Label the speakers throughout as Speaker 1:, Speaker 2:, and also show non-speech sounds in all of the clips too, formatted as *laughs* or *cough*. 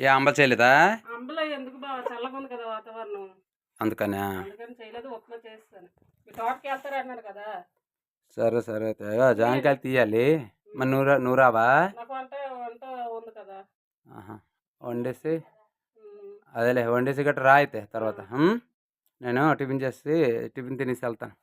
Speaker 1: ఏ అంబ చేయలేదా?
Speaker 2: అంబలో ఎందుకు బావా చల్లగా ఉంది కదా వాతావరణం.
Speaker 1: అందుకనే?
Speaker 2: అందుకని చేయలేదు ఉప్మా చేస్తాను. మీ తోటకి వెళ్తారన్నారు కదా?
Speaker 1: సరే సరే జాంకాయలు తీయాలి. మరి నూరా నూరావా
Speaker 2: నాకు వంట వంట ఉంది కదా.
Speaker 1: ఆహా. వండేసి అదేలే వండేసి గట్రా అయితే తర్వాత? నేను టిఫిన్ చేసి టిఫిన్ తినేసి వెళ్తాను.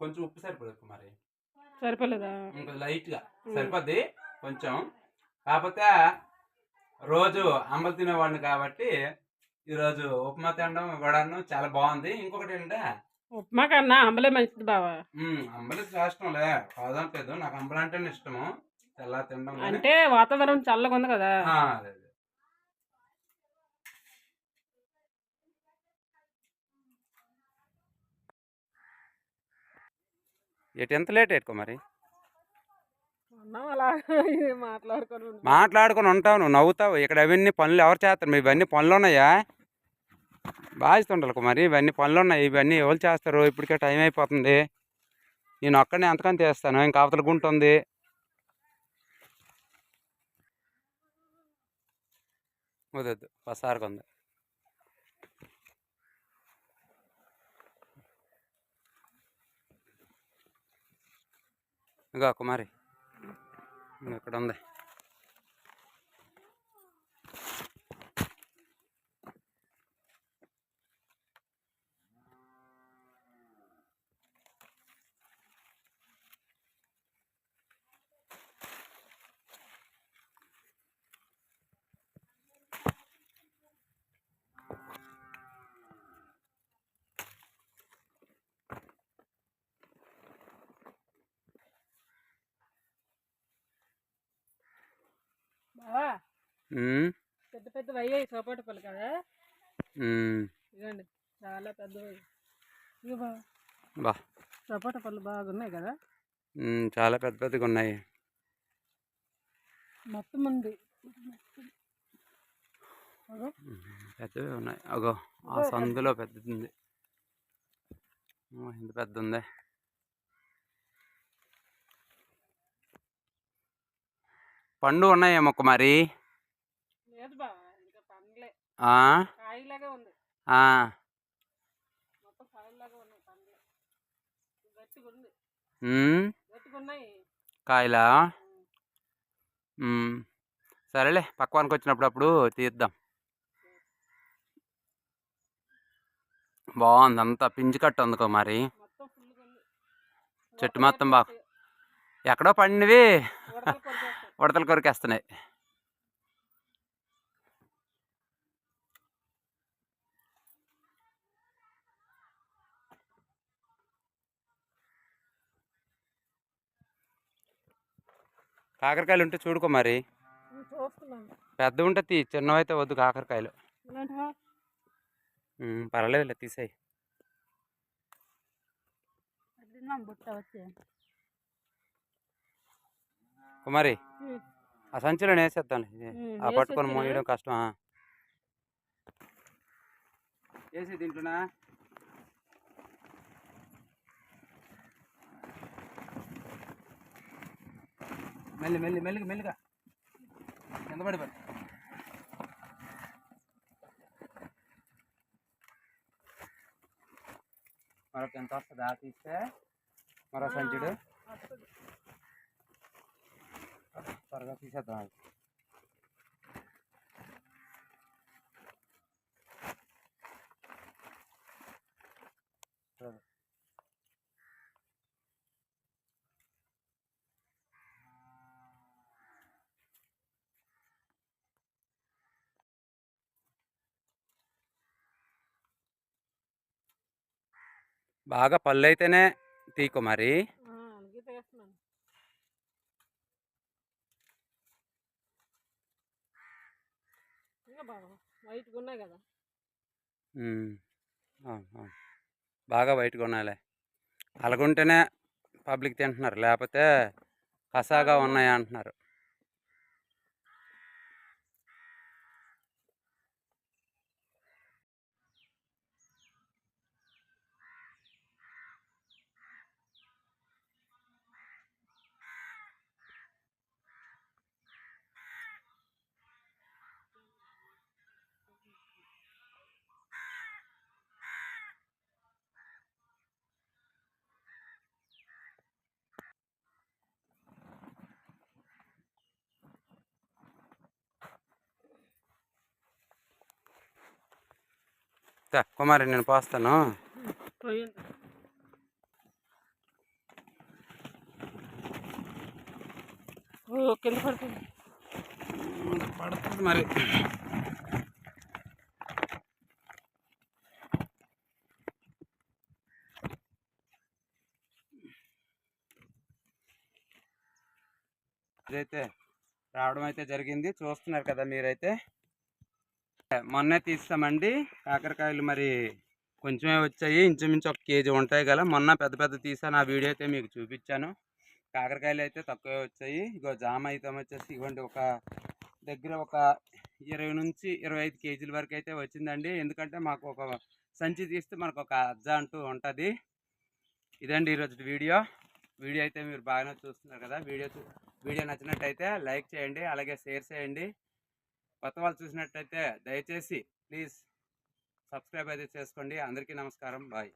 Speaker 1: కొంచెం ఉప్పు సరిపోదు మరి.
Speaker 2: సరిపోలేదా?
Speaker 1: ఇంకా లైట్గా సరిపోద్ది కొంచెం. కాకపోతే రోజు అంబలు తినేవాడిని కాబట్టి ఈరోజు ఉప్మా తినడం ఇవ్వడాను చాలా బాగుంది. ఇంకొకటి ఏంటంటే
Speaker 2: ఉప్మా కన్నా అంబలే మంచిది బావా.
Speaker 1: అంబలి ఇష్టంలే. కాదంటలేదు నాకు అంబలి అంటేనే ఇష్టము. తెల్ల తినడం.
Speaker 2: అంటే వాతావరణం చల్లగా ఉంది కదా
Speaker 1: ఎటు ఎంత లేట్ ఎట్టుకో మరి? *laughs*
Speaker 2: మాట్లాడుకొని ఉంటాం.
Speaker 1: మాట్లాడుకొని ఉంటావు నువ్వు నవ్వుతావు. ఇక్కడ అవన్నీ పనులు ఎవరు చేస్తారు? ఇవన్నీ పనులు ఉన్నాయా? బాధిస్తుండాలి మరి ఇవన్నీ పనులు ఉన్నాయి. ఇవన్నీ ఎవరు చేస్తారు? ఇప్పటికే టైం అయిపోతుంది. నేను ఒక్కడనే ఎంతకని చేస్తాను ఇంకా అవతల గుంట ఉంది. వద్దొద్దు పసారుగా ఉంది. ఇంకా కుమారి ఇక్కడ ఉంది
Speaker 2: పెద్ద పెద్ద అయ్యాయి సపోటా పళ్ళు కదా? ఇదండి చాలా పెద్దవి. ఇవి
Speaker 1: బా.
Speaker 2: సపోటా పళ్ళు బాగున్నాయి కదా?
Speaker 1: చాలా పెద్ద పెద్దగా ఉన్నాయి.
Speaker 2: మొత్తం ఉంది. అగో,
Speaker 1: పెద్దవి ఉన్నాయి. అగో ఆ సందులో పెద్దది ఉంది. ఇంత పెద్ద ఉంది పండు ఉన్నాయేమో కుమారి
Speaker 2: లేదు బావా ఇంకా పండ్లే
Speaker 1: ఆ,
Speaker 2: కాయలాగే ఉంది
Speaker 1: ఆ,
Speaker 2: మొత్తం కాయలాగా ఉన్నాయి పండ్లే గట్టిగా ఉంది
Speaker 1: ఉమ్,
Speaker 2: గట్టిగా ఉన్నాయి
Speaker 1: కాయలా? ఉమ్, సరేలే పక్వానికి వచ్చినప్పుడు అప్పుడు తీద్దాం. బాగుంది అంతా పిండి కట్టు ఉంది కుమారి.
Speaker 2: మొత్తం ఫుల్గా ఉంది
Speaker 1: చెట్టు మొత్తం బాగా ఎక్కడో పండినవి.
Speaker 2: ఉడతలు
Speaker 1: కొరికేస్తున్నాయి. కాకరకాయలు ఉంటే చూడుకో మరి. పెద్ద ఉంటే తీ చిన్నవైతే వద్దు కాకరకాయలు. పర్వాలేదులే తీసేయి. కుమారి. ఆ సంచిలో వేసేద్దాం ఆ పట్టుకొని? మోయడం కష్టం. వేసి దీంట్లోనా? మెల్లి మెల్లి మెల్లిగా మెల్లిగా. కింద పడి పడి మరొక ఎంత వస్తుంది? తీస్తే మరో సంచుడు. త్వరగా తీసేద్దాం బాగా పళ్ళు అయితేనే తీకు మరి
Speaker 2: ఆ, అందుకే తీస్తున్నాను ఇంకా బాగా వైట్గా ఉన్నాయి కదా.
Speaker 1: బాగా వైట్గా ఉన్నాయిలే అలాగుంటేనే పబ్లిక్ తింటున్నారు. లేకపోతే కసాగా ఉన్నాయి అంటున్నారు కుమారి నేను పోస్తాను.
Speaker 2: కింద పడుతుంది.
Speaker 1: పడుతుంది మరి. ఇదైతే రావడం అయితే జరిగింది. చూస్తున్నారు కదా మీరైతే. మొన్నే తీస్తామండి. కాకరకాయలు మరి కొంచెమే వచ్చాయి. ఇంచుమించు ఒక కేజీ ఉంటాయి కదా. మొన్న పెద్ద పెద్ద తీసాను ఆ వీడియో అయితే మీకు చూపించాను. కాకరకాయలు అయితే తక్కువే వచ్చాయి. ఇగో జామ అయితే వచ్చేసి ఇవ్వండి. ఒక దగ్గర ఒక ఇరవై నుంచి ఇరవై ఐదు కేజీల వరకు అయితే వచ్చిందండి. ఎందుకంటే మాకు ఒక సంచి తీస్తే మనకు ఒక అజ్జ అంటూ ఉంటుంది. ఇదండి ఈరోజు వీడియో. వీడియో అయితే మీరు బాగానే చూస్తున్నారు కదా. వీడియో వీడియో నచ్చినట్టయితే లైక్ చేయండి. అలాగే షేర్ చేయండి. కొత్త వాళ్ళు చూసినట్టయితే దయచేసి ప్లీజ్ సబ్స్క్రైబ్ అయితే చేసుకోండి. అందరికీ నమస్కారం. బాయ్.